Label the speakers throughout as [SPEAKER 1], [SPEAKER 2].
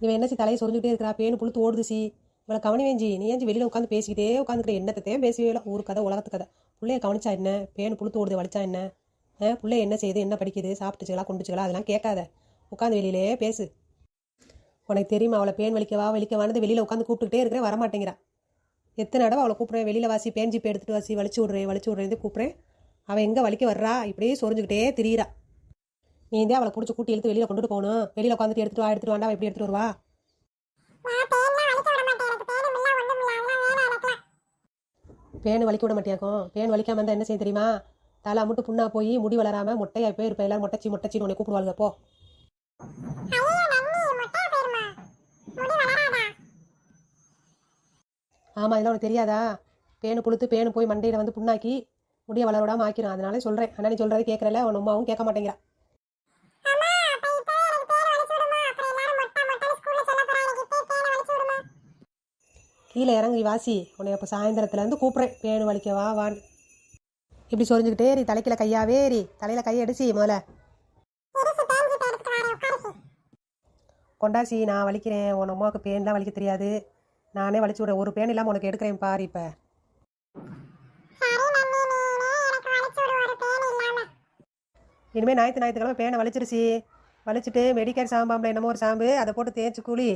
[SPEAKER 1] இவன் என்ன சி தலையை சொரிஞ்சுக்கிட்டே இருக்கிறா? பேனு புழுத்து ஓடுது சி. இவளை கவனி வேஞ்சி நீ ஏஞ்சி வெளியில் உட்காந்து பேசிக்கிட்டே உட்காந்துக்கிற என்னத்தையும் பேசவே இல்லை. ஊர் கதை உலகத்து கதை. பிள்ளைய கவனிச்சா என்ன? பேனு புழுத்து ஓடுது வலிச்சா என்ன? ஆ பிள்ளை என்ன செய்யுது என்ன படிக்குது? சாப்பிட்டுச்சுகளா கொண்டுச்சுகளா அதெல்லாம் கேட்காத. உட்காந்து வெளியிலே பேசு. உனக்கு தெரியுமா? அவளை பேன் வலிக்கவா வலிக்கவானது வெளியில் உட்காந்து கூப்பிட்டுக்கிட்டே இருக்கிறேன் வரமாட்டேங்கிறா. எத்தனை தடவை அவளை கூப்பிட்றேன்? வெளியில் வாசி பேன் ஜிப்பை எடுத்துகிட்டு வாசி வலிச்சு விட்றேன் வலிச்சு விட்றேன் கூப்பிட்றேன். அவள் எங்கே வலிக்க வர்றா? இப்படியே சொரிஞ்சுக்கிட்டே திரியிறா. நீ அவளை பிடிச்சி கூட்டி இழுத்து வெளியில் கொண்டுட்டு போகணும். வெளியில் உட்காந்துட்டு எடுத்துட்டு வா எடுத்துட்டு வாண்டா எப்படி எடுத்துட்டு வருவா? பேனு வலிக்க விட மாட்டியாக்கும் பேன் வலிக்காம இருந்தா என்ன செய்ய தெரியுமா? தலை மட்டும் புண்ணா போய் முடி வளராம மொட்டையா போய் இருப்ப. எல்லாரும் மொட்டச்சி மொட்டச்சின்னு உன்னை கூப்பிடுவாங்க போ. ஆமா இதெல்லாம் உனக்கு தெரியாதா? பேனு புழுத்து பேனு போய் மண்டையில வந்து புண்ணாக்கி முடிய வளர விடாம ஆக்கிரும். அதனால சொல்றேன். அண்ணா நீ சொல்றது கேட்கறல உன் அம்மாவும் கேட்க மாட்டேங்கிறா. கீழே இறங்கி வாசி. உன்னை அப்போ சாயந்தரத்துலேருந்து கூப்பிட்றேன். பேனு வலிக்க வா வான்னு. இப்படி சொரிஞ்சுக்கிட்டே ஏறி தலைக்கில கையாவே ஏறி தலையில் கையை அடிச்சு முதல்ல. கொண்டாசி நான் வலிக்கிறேன். உன் அம்மாவுக்கு பேன்லாம் வலிக்க தெரியாது. நானே வலிச்சு விட்றேன். ஒரு பேன் இல்லாமல் உனக்கு எடுக்கிறேன் பாரு இப்போ. இனிமேல் ஞாயிற்று ஞாயிற்றுக்கிழமை பேனை வலிச்சிருச்சு. வலிச்சிட்டு மெடிக்கல் சாம்பாம்பில் என்னமோ ஒரு சாம்பு. அதை போட்டு தேய்ச்சி கூலி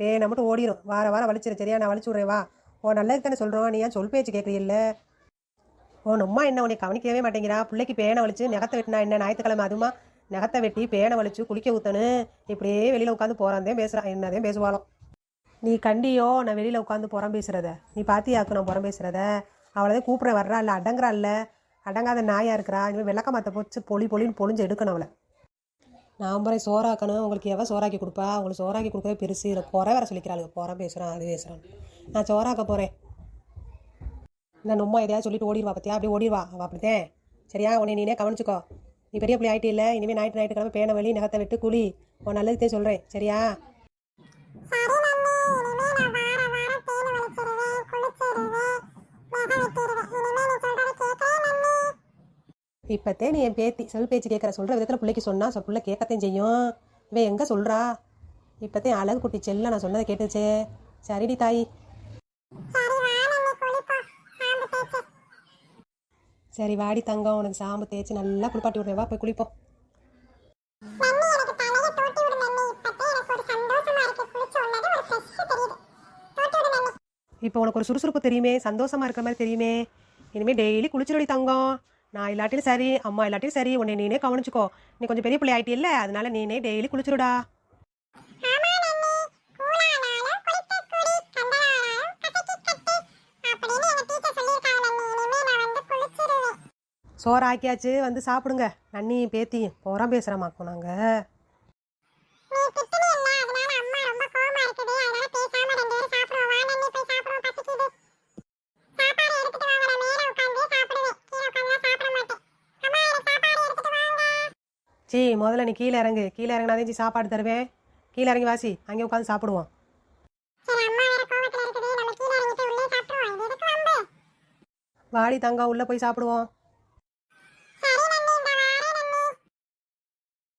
[SPEAKER 1] பேனை மட்டும் ஓடிடும் வார வாரம் வலிச்சிரு சரியா? நான் வலிச்சு விட்றேன் வா. ஓ நல்லது தானே சொல்கிறோம் நீ ஏன் சொல் பேச்சு கேட்குறீல்ல ஓ அம்மா என்ன உன்னை கவனிக்கவே மாட்டேங்கிறா? பிள்ளைக்கு பேனை வலிச்சு நகத்தை வெட்டினா என்ன? ஞாயிற்றுக்கிழமை அதுமா? நகத்தை வெட்டி பேனை வலிச்சு குளிக்க ஊற்றணும் இப்படியே வெளியில் உட்காந்து போகிறாந்தே பேசுகிறான் என்னதே பேசுவாளோ. நீ கண்டியோ நான் வெளியில் உட்காந்து புறம் பேசுகிறத நீ பாத்தியாக்கு நான் புறம் பேசுகிறத அவளதே கூப்பிட வர்றா இல்லை அடங்குறா இல்லை? அடங்காத நாயா இருக்கிறா. இனிமேல் விளக்க மாற்ற போச்சு பொலி பொலின்னு பொழிஞ்சு எடுக்கணும் அவளை. நான் போகிறேன் சோறாக்கணும். உங்களுக்கு எவ சோறாக்கி கொடுப்பா? உங்களுக்கு சோறாக்கி கொடுக்கவே பெருசு. இல்லை குறை வேற சொல்லிக்கிறாளுங்க. குறை பேசுகிறான் அது பேசுகிறான் நான் சோறாக்க போகிறேன் இந்த நம்ம எதையாவது சொல்லிட்டு ஓடிடுவா பார்த்தியா அப்படியே ஓடிடுவா அவள் அப்படித்தேன். சரியா? உன்னை நீனே கவனிச்சுக்கோ. நீ பெரிய பிள்ளை ஆகிட்டே இல்லை. இனிமேல் ஞாயிற்று ஞாயிற்றுக்கிழமை பேனை வழி நகத்தை விட்டு குழி. உன் நல்லதுக்கே சொல்கிறேன் சரியா? இப்போத்தே நீ என் பேத்தி சொல் பேச்சு கேட்குற சொல்கிற விதத்தில் பிள்ளைக்கு சொன்னால் சொல் பிள்ளை கேட்கத்தையும் செய்யும். இவன் எங்கே சொல்கிறா இப்போத்தே அழகு குட்டி செல்ல நான் சொன்னதை கேட்டுச்சே. சரிடி தாய். சரி வாடி தங்கம் உனக்கு சாம்பு தேய்ச்சி நல்லா குளிப்பாட்டி விட்றேன். வா போய் குளிப்போம். இப்போ உனக்கு ஒரு சுறுசுறுப்பு தெரியுமே? சந்தோஷமா இருக்கிற மாதிரி தெரியுமே? இனிமேல் டெய்லி குளிச்சிருடி தங்கம். நான் இல்லாட்டிலும் சரி அம்மா இல்லாட்டிலும் சரி உன்னை நீனே கவனிச்சுக்கோ. நீ கொஞ்சம் பெரிய பிள்ளை ஆயிட்டில்ல அதனால நீனே டெய்லி குளிச்சிருடா சோறு ஆக்கியாச்சு வந்து சாப்பிடுங்க. நன்னியும் பேத்தியும் போகிறோம் பேசுகிறோமாக்கும் நாங்கள் சீ முதல்ல நீ கீழே இறங்கு. கீழே இறங்கினாதே சி சாப்பாடு தருவேன். கீழே இறங்கி வாசி அங்கே உட்காந்து சாப்பிடுவோம். வாடி தங்கம் உள்ளே போய் சாப்பிடுவோம்.